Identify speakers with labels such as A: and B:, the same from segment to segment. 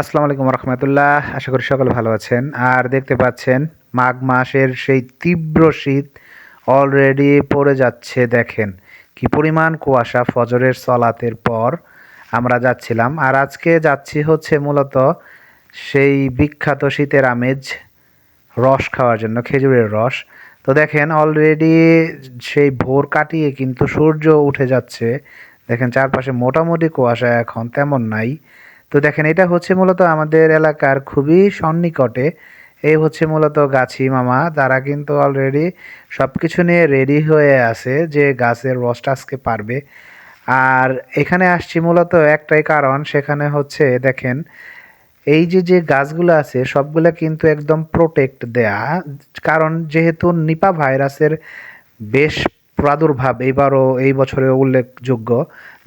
A: আসসালামু আলাইকুম রহমতুল্লাহ আশা করি সকলে ভালো আছেন। আর দেখতে পাচ্ছেন, মাঘ মাসের সেই তীব্র শীত অলরেডি পড়ে যাচ্ছে, দেখেন। কি পরিমাণ কুয়াশা ফজরের সলাতের পর আমরা যাচ্ছিলাম। আর আজকে যাচ্ছি হচ্ছে মূলত সেই বিখ্যাত শীতের আমেজ, রস খাওয়ার জন্য, খেজুরের রস। তো দেখেন অলরেডি সেই ভোর কাটিয়ে কিন্তু সূর্য উঠে যাচ্ছে। দেখেন, চারপাশে মোটামুটি কুয়াশা এখন তেমন নাই। তো দেখেন, এটা হচ্ছে মূলত আমাদের এলাকার খুবই সন্নিকটে। এই হচ্ছে মূলত গাছি মামা, তারা কিন্তু অলরেডি সব কিছু নিয়ে রেডি হয়ে আছে যে গাছের রসটা আজকে পারবে। আর এখানে আসছি মূলত একটাই কারণ, সেখানে হচ্ছে দেখেন, এই যে যে গাছগুলো আছে, সবগুলো কিন্তু একদম প্রোটেক্ট দেয়া। কারণ যেহেতু নিপা ভাইরাসের বেশ প্রাদুর্ভাব, এইবারও এই বছরে উল্লেখযোগ্য।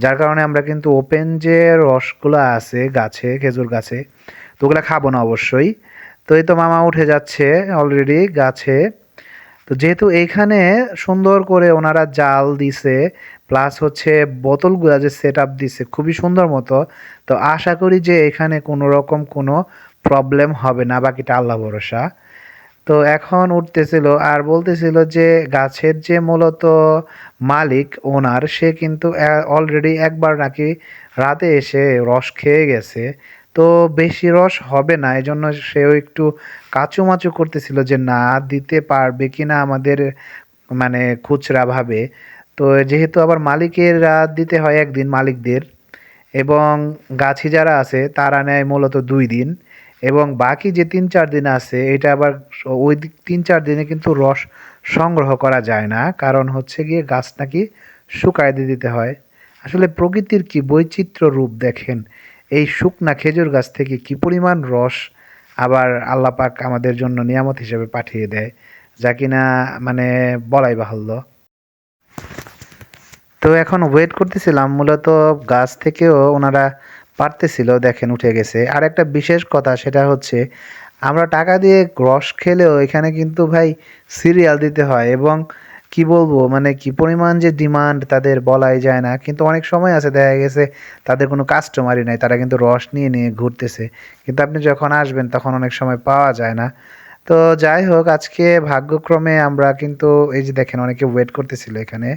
A: যার কারণে আমরা কিন্তু ওপেন যে রসগুলো আছে, গাছে, খেজুর গাছে, তো ওগুলো খাব না অবশ্যই। তো এই তো মামা উঠে যাচ্ছে অলরেডি গাছে। তো যেহেতু এইখানে সুন্দর করে ওনারা জাল দিছে প্লাস হচ্ছে বোতলগুলো যে সেট আপ দিছে, খুবই সুন্দর মতো, তো আশা করি যে এখানে কোনো রকম কোনো প্রবলেম হবে না, বাকিটা আল্লাহ ভরসা। তো এখন উঠতেছিল আর বলতেছিল যে গাছের যে মূলত মালিক ওনার, সে কিন্তু অলরেডি একবার নাকি রাতে এসে রস খেয়ে গেছে। তো বেশি রস হবে না এই জন্য সেও একটু কাচুমাচু করতেছিল যে না, দিতে পারবে কি না আমাদের মানে খুচরা ভাবে। তো যেহেতু আবার মালিকের রাত দিতে হয় একদিন মালিকদের, এবং গাছি যারা আছে তারা নেয় মূলত দুই দিন। এবং বাকি যে তিন চার দিন আছে, এটা আবার ওই তিন চার দিনে কিন্তু রস সংগ্রহ করা যায় না। কারণ হচ্ছে গিয়ে গাছ নাকি শুকায় দিয়ে দিতে হয়। আসলে প্রকৃতির কি বৈচিত্র্য রূপ দেখেন? এই শুকনা খেজুর গাছ থেকে কি পরিমাণ রস আবার আল্লাপাক আমাদের জন্য নিয়ামত হিসেবে পাঠিয়ে দেয়? যা কিনা মানে বলাই বাহুল্য। তো এখন ওয়েট করতেছিলাম। মূলত গাছ থেকেও ওনারা পারতেছিল, দেখেন উঠে গেছে। আর একটা বিশেষ কথা, সেটা হচ্ছে আমরা টাকা দিয়ে রস খেলেও এখানে কিন্তু ভাই সিরিয়াল দিতে হয় এবং কি বলব মানে কি পরিমাণ যে ডিমান্ড তাদের বলাই যায় না। কিন্তু অনেক সময় আছে, দেখা গেছে তাদের কোনো কাস্টমারই নাই, তারা কিন্তু রস নিয়ে নিয়ে ঘুরতেছে। কিন্তু আপনি যখন আসবেন তখন অনেক সময় পাওয়া যায় না। তো যাই হোক, আজকে ভাগ্যক্রমে আমরা কিন্তু, এই যে দেখেন অনেকে ওয়েট করতেছিল এখানে।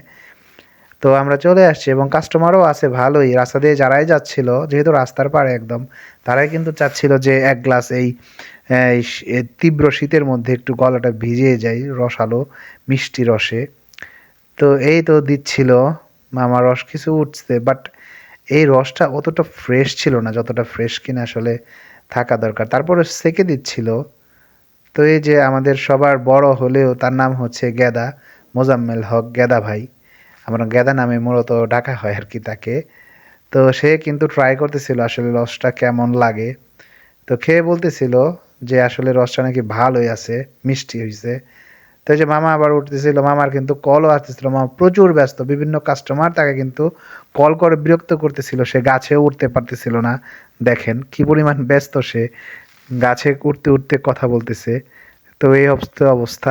A: তো আমরা চলে আসছি এবং কাস্টমারও আছে ভালোই। রাস্তা দিয়ে যারাই যাচ্ছিল, যেহেতু রাস্তার পাড়ে একদম, তারাই কিন্তু চাচ্ছিল যে এক গ্লাস এই তীব্র শীতের মধ্যে একটু গলাটা ভিজিয়ে যায় রসালো, মিষ্টি রসে। তো এই তো দিচ্ছিল আমার রস কিছু উঠছে বাট এই রসটা অতটা ফ্রেশ ছিল না, যতটা ফ্রেশ কিনা আসলে থাকা দরকার। তারপরে সেকে দিচ্ছিল। তো এই যে আমাদের সবার বড় হলেও তার নাম হচ্ছে গেদা, মোজাম্মেল হক গেদা ভাই। আমরা গেদা নামে মূলত ডাকা হয় আর কি তাকে। তো সে কিন্তু ট্রাই করতেছিল আসলে রসটা কেমন লাগে। তো খেয়ে বলতেছিল যে আসলে রসটা নাকি ভালোই আছে, মিষ্টি হয়েছে তো যে মামা আবার উঠতেছিল, মামার কিন্তু কলও আসতেছিল। মামা প্রচুর ব্যস্ত, বিভিন্ন কাস্টমার তাকে কিন্তু কল করে বিরক্ত করতেছিল। সে গাছে উঠতে পারতেছিল না। দেখেন কি পরিমাণ ব্যস্ত সে। গাছে উঠতে উঠতে কথা বলতেছে। তো এই অবস্থা অবস্থা।